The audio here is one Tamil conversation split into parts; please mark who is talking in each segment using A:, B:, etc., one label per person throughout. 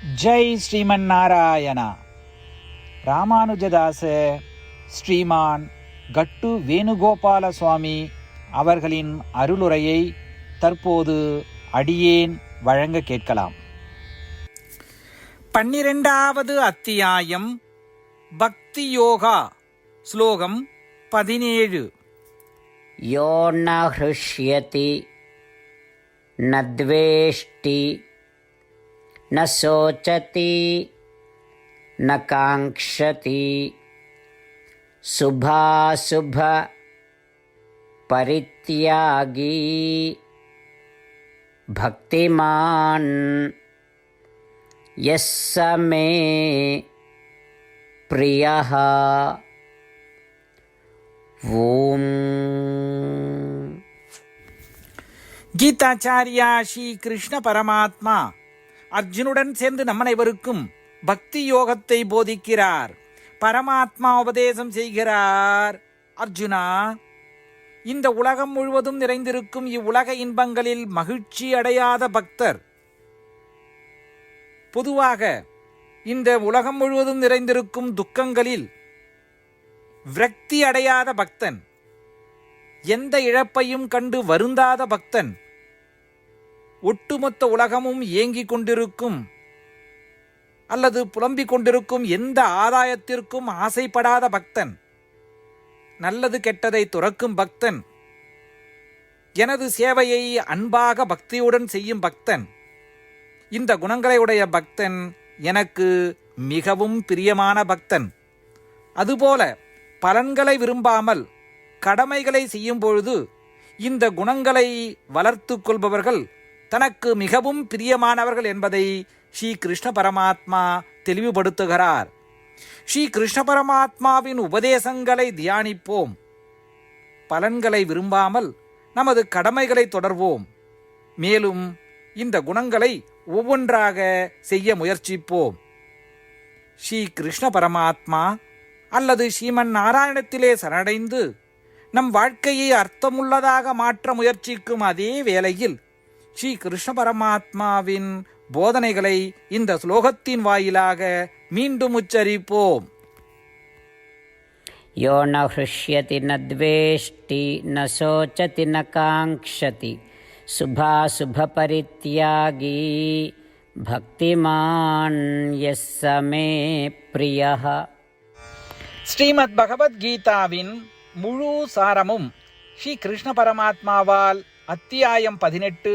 A: ஜெய் ஸ்ரீமன் நாராயணா ராமானுஜதாச ஸ்ரீமான் கட்டு வேணுகோபால சுவாமி அவர்களின் அருளுரையை தற்போது அடியேன் வழங்க கேட்கலாம். பன்னிரெண்டாவது அத்தியாயம் பக்தி யோகா ஸ்லோகம் பதினேழு.
B: யோன்ன ஹிருஷ்யதி நத்வேஷ்டி न शोचति न काङ्क्षति। शुभाशुभ परित्यागी। भक्तिमान् यः स मे प्रियः। ॐ।
A: गीताचार्या श्रीकृष्णपरमात्मा அர்ஜுனுடன் சேர்ந்து நம் அனைவருக்கும் பக்தி யோகத்தை போதிக்கிறார். பரமாத்மா உபதேசம் செய்கிறார். அர்ஜுனா இந்த உலகம் முழுவதும் நிறைந்திருக்கும் இவ்வுலக இன்பங்களில் மகிழ்ச்சி அடையாத பக்தர். பொதுவாக இந்த உலகம் முழுவதும் நிறைந்திருக்கும் துக்கங்களில் விரக்தி அடையாத பக்தன் எந்த இழப்பையும் கண்டு வருந்தாத பக்தன் ஒட்டுமொத்த உலகமும் ஏங்கிக் கொண்டிருக்கும் அல்லது புலம்பிக் கொண்டிருக்கும் எந்த ஆதாயத்திற்கும் ஆசைப்படாத பக்தன் நல்லது கெட்டதை துறக்கும் பக்தன் எனது சேவையை அன்பாக பக்தியுடன் செய்யும் பக்தன் இந்த குணங்களை உடைய பக்தன் எனக்கு மிகவும் பிரியமான பக்தன். அதுபோல பலன்களை விரும்பாமல் கடமைகளை செய்யும் பொழுது இந்த குணங்களை வளர்த்து கொள்பவர்கள் தனக்கு மிகவும் பிரியமானவர்கள் என்பதை ஸ்ரீ கிருஷ்ண பரமாத்மா தெளிவுபடுத்துகிறார். ஸ்ரீ கிருஷ்ண பரமாத்மாவின் உபதேசங்களை தியானிப்போம். பலன்களை விரும்பாமல் நமது கடமைகளை தொடர்வோம். மேலும் இந்த குணங்களை ஒவ்வொன்றாக செய்ய முயற்சிப்போம். ஸ்ரீ கிருஷ்ண பரமாத்மா அல்லது ஸ்ரீமன் நாராயணத்திலே சரணடைந்து நம் வாழ்க்கையை அர்த்தமுள்ளதாக மாற்ற முயற்சிக்கும் அதே வேளையில் ஸ்ரீ கிருஷ்ண பரமாத்மாவின் போதனைகளை இந்த ஸ்லோகத்தின் வாயிலாக மீண்டும் உச்சரிப்போம்.
B: யோ ந ஹிருஷ்யதி ந துவேஷ்டி ந சோச்சதி ந காங்க்ஷதி சுபாசுபரித்தியாகி பக்திமான் எஸ் சமே பிரியா
A: ஸ்ரீமத் பகவத்கீதாவின் முழு சாரமும் ஸ்ரீ கிருஷ்ண பரமாத்மாவால் அத்தியாயம் பதினெட்டு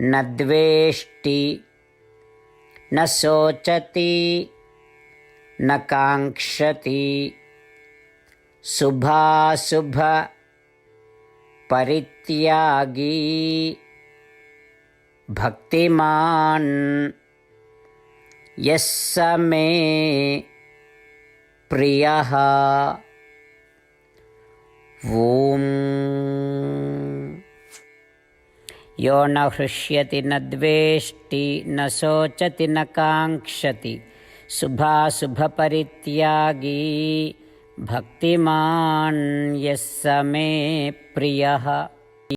B: न द्वेष्टि न शोचति न काङ्क्षति। शुभाशुभ परित्यागी भक्तिमान् यः स मे प्रियः। ॐ। यो न हृष्यति न द्वेष्टि न शोचति न काङ्क्षति शुभाशुभपरित्यागी भक्तिमान् यः स मे प्रियः